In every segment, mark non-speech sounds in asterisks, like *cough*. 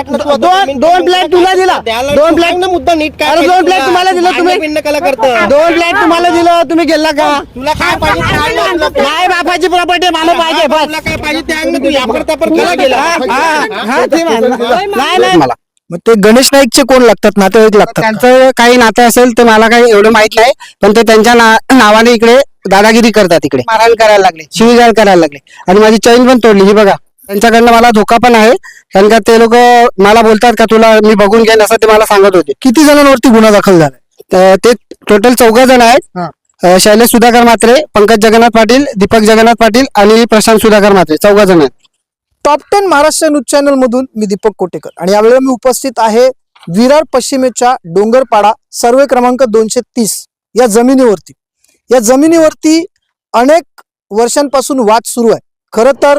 आता दोन दोन प्लॅट तुला दिला. दोन सांग ना मुद्दा नीट काय दोन तुला? तुम्हाला दिलं तुम्ही दोन प्लॅट तुम्हाला दिलं तुम्ही गेला का? तुला काय पाहिजे? नाही बापाची प्रॉपर्टी मला पाहिजे बस. तुला काय पाहिजे? ते गेला हा, हा, हा, नाही नाही. मला. मग ते गणेश नाईकचे कोण लागतात? नातेवाईक लागतात. त्यांचं काही नातं असेल ते मला काही एवढं माहीत नाही पण ते त्यांच्या नावाने इकडे दादागिरी करतात इकडे. मारहाण करायला लागले. शिवीगाळ करायला लागले. आणि माझी चैन पण तोडली ही बघा. त्यांच्याकडनं मला धोका पण आहे. कारण का ते लोक मला बोलतात का तुला मी बघून घेईन असं ते मला सांगत होते. किती जणांवरती गुन्हा दाखल झालाय? तर ते टोटल चौघ जण आहेत. अं, शैलेश सुधाकर म्हात्रे पंकज जगन्नाथ पाटील दीपक जगन्नाथ पाटील आणि प्रशांत सुधाकर म्हात्रे. चौघ जण आहेत. Top ten Maharashtra news channel मधून मी दीपक कोटेकर. आणि यावेळेला मी उपस्थित आहे विरार पश्चिमेच्या डोंगरपाडा सर्वे क्रमांक दोनशे तीस या जमिनीवरती. या जमिनीवरती अनेक वर्षांपासून वाद सुरू आहे. खरं तर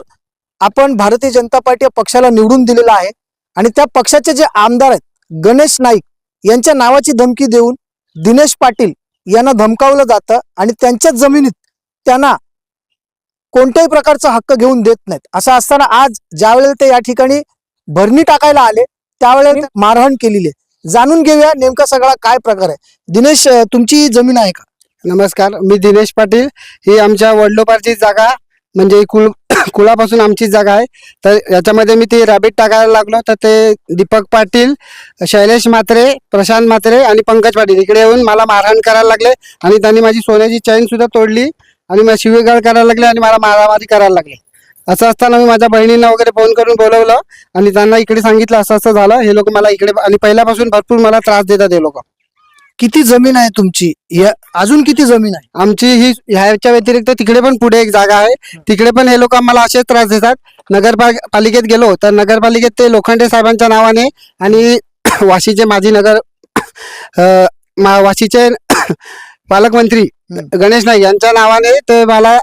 आपण भारतीय जनता पार्टी या पक्षाला निवडून दिलेला आहे. आणि त्या पक्षाचे जे आमदार आहेत गणेश नाईक यांच्या नावाची धमकी देऊन दिनेश पाटील यांना धमकावलं जातं आणि त्यांच्याच जमिनीत त्यांना कोणत्याही प्रकारचा हक्क घेऊन देत नाहीत. असं असताना आज ज्यावेळेला ते या ठिकाणी भरणी टाकायला आले त्यावेळेला मारहाण केलेली आहे. जाणून घेऊया नेमका सगळा काय प्रकार आहे. दिनेश तुमची जमीन आहे का? नमस्कार मी दिनेश पाटील. ही आमच्या वडलोपारची जागा म्हणजे कुल कुळापासून आमची जागा आहे. तर याच्यामध्ये मी ती रॅबिट टाकायला लागलो. तर ते दीपक पाटील शैलेश म्हात्रे प्रशांत म्हात्रे आणि पंकज पाटील इकडे येऊन मला मारहाण करायला लागले आणि त्यांनी माझी सोन्याची चैन सुद्धा तोडली आणि मला शिवीगाळ करायला लागले आणि मला मारामारी करायला लागले. असं असताना मी माझ्या बहिणींना वगैरे फोन करून बोलवलं आणि त्यांना इकडे सांगितलं असं असं झालं. हे लोक मला इकडे आणि पहिल्यापासून भरपूर मला त्रास देतात हे लोक. किती जमीन आहे तुमची? या- अजून किती जमीन आहे? आमची ही ह्याच्या व्यतिरिक्त तिकडे पण पुढे एक जागा आहे. तिकडे पण हे लोक आम्हाला असेच त्रास देतात. नगरपाल- पालिकेत गेलो तर नगरपालिकेत ते लोखंडे साहेबांच्या नावाने आणि *coughs* वाशीचे माजी नगर *coughs* अं, मा- वाशीचे *coughs* पालकमंत्री गणेश नाईक यांच्या नावाने ते मला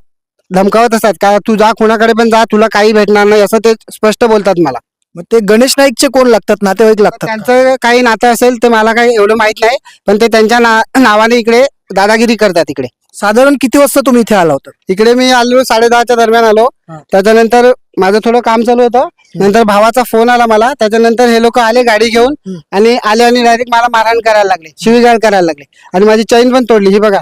धमकावत असतात. का तू जा कोणाकडे पण जा तुला काही भेटणार नाही असं ते स्पष्ट बोलतात मला. मग ते गणेश नाईकचे कोण लागतात? नातेवाईक लागतात का? त्यांचं काही नातं असेल ते मला काही एवढं माहीत नाही पण ते त्यांच्या ना- नावाने इकडे दादागिरी करतात इकडे. साधारण किती वाजता तुम्ही इथे आला होता? इकडे मी आलो साडे दहाच्या दरम्यान आलो. हा. त्याच्यानंतर माझं थोडं काम चालू होतं. नंतर भावाचा फोन आला मला. त्याच्यानंतर हे लोक आले गाडी घेऊन हम्म. आणि आले आणि डायरेक्ट मला मारहाण करायला लागले शिवीगाळ करायला लागले. आणि माझी चैन पण तोडली ही बघा.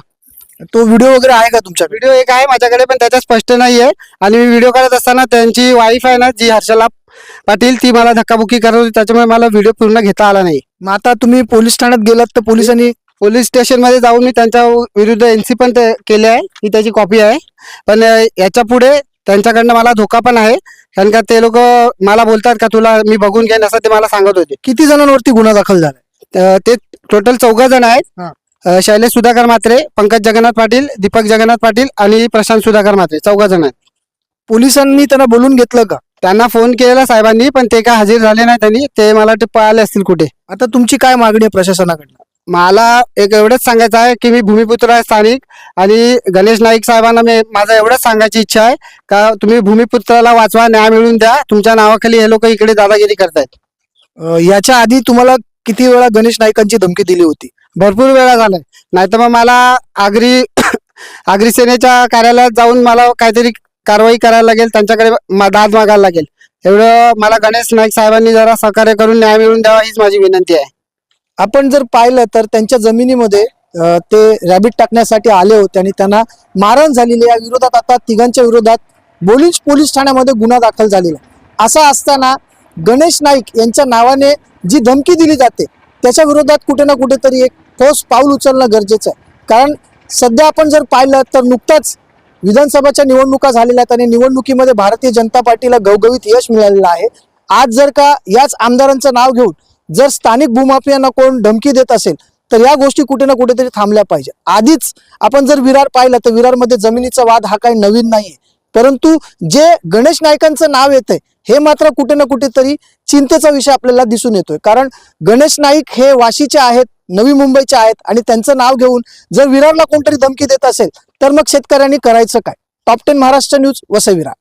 तो व्हिडिओ वगैरे आहे का तुमच्याकडे? व्हिडिओ एक आहे माझ्याकडे पण त्याच्यात स्पष्ट नाहीये. आणि मी व्हिडिओ काढत असताना त्यांची वाईफ आहे ना जी हर्षला पाटील ती मला धक्काबुक्की करत होती त्याच्यामुळे मला व्हिडिओ पूर्ण घेता आला नाही. मग आता तुम्ही पोलीस ठाण्यात गेलात तर पोलिसांनी पोलीस स्टेशनमध्ये जाऊन मी त्यांच्या विरुद्ध एनसी पण केले आहे ही त्याची कॉपी आहे. पण याच्यापुढे त्यांच्याकडनं मला धोका पण आहे कारण का ते लोक मला बोलतात का तुला मी बघून घेईन असं ते मला सांगत होते. किती जणांवरती गुन्हा दाखल तर ते टोटल चौघ जण आहेत. शैलेश सुधाकर म्हात्रे पंकज जगन्नाथ पाटील दीपक जगन्नाथ पाटील आणि प्रशांत सुधाकर म्हात्रे चौघ जण आहेत. पोलिसांनी त्यांना बोलून घेतलं का? त्यांना फोन केलेला साहेबांनी पण ते काय हजर झाले नाही त्यांनी ते मला ते पळाले असतील कुठे. आता तुमची काय मागणी आहे प्रशासनाकडनं? मला एक एवढंच सांगायचं आहे की मी भूमिपुत्र आहे स्थानिक आणि गणेश नाईक साहेबांना मी माझं एवढंच सांगायची इच्छा आहे का तुम्ही भूमिपुत्राला वाचवा न्याय मिळवून द्या. तुमच्या नावाखाली हे लोक इकडे दादागिरी करतायत. अं, याच्या आधी तुम्हाला किती वेळा गणेश नाईकांची धमकी दिली होती? भरपूर वेळा झालाय. नाहीतर मग मला आगरी आगरी सेनेच्या कार्यालयात जाऊन मला काहीतरी कारवाई करायला लागेल त्यांच्याकडे मा- दाद मागायला लागेल. एवढं मला गणेश नाईक साहेबांनी जरा सहकार्य करून न्याय मिळवून द्यावा हीच माझी विनंती आहे. आपण जर पाहिलं तर त्यांच्या जमिनीमध्ये ते रॅबिट टाकण्यासाठी आले होते आणि त्यांना मारण झालेली या विरोधात आता तिघांच्या विरोधात बोलिंज पोलीस ठाण्यामध्ये गुन्हा दाखल झालेला असा असताना गणेश नाईक यांच्या नावाने जी धमकी दिली जाते त्याच्या विरोधात कुठे ना कुठेतरी एक ठोस पाऊल उचलणं गरजेचं आहे. कारण सध्या आपण जर पाहिलं तर नुकताच विधानसभाच्या निवडणुका झालेल्या आहेत आणि निवडणुकीमध्ये भारतीय जनता पार्टीला गवगवीत यश मिळालेलं आहे. आज जर का याच आमदारांचं नाव घेऊन जर स्थानिक भूमाफियांना कोण धमकी देत असेल तर या गोष्टी कुठे ना कुठेतरी थांबल्या पाहिजे. आधीच आपण जर विरार पाहिलं तर विरारमध्ये जमिनीचा वाद हा काही नवीन नाहीये. परंतु जे गणेश नाईकांचं नाव येतंय हे मात्र कुठे ना कुठेतरी चिंतेचा विषय आपल्याला दिसून येतोय. कारण गणेश नाईक हे वाशीचे आहेत नवी मुंबईचे आहेत आणि त्यांचं नाव घेऊन जर विरारला कोणतरी धमकी देत असेल तर मग शेतकऱ्यांनी करायचं काय? Top ten Maharashtra news Vasai Virar.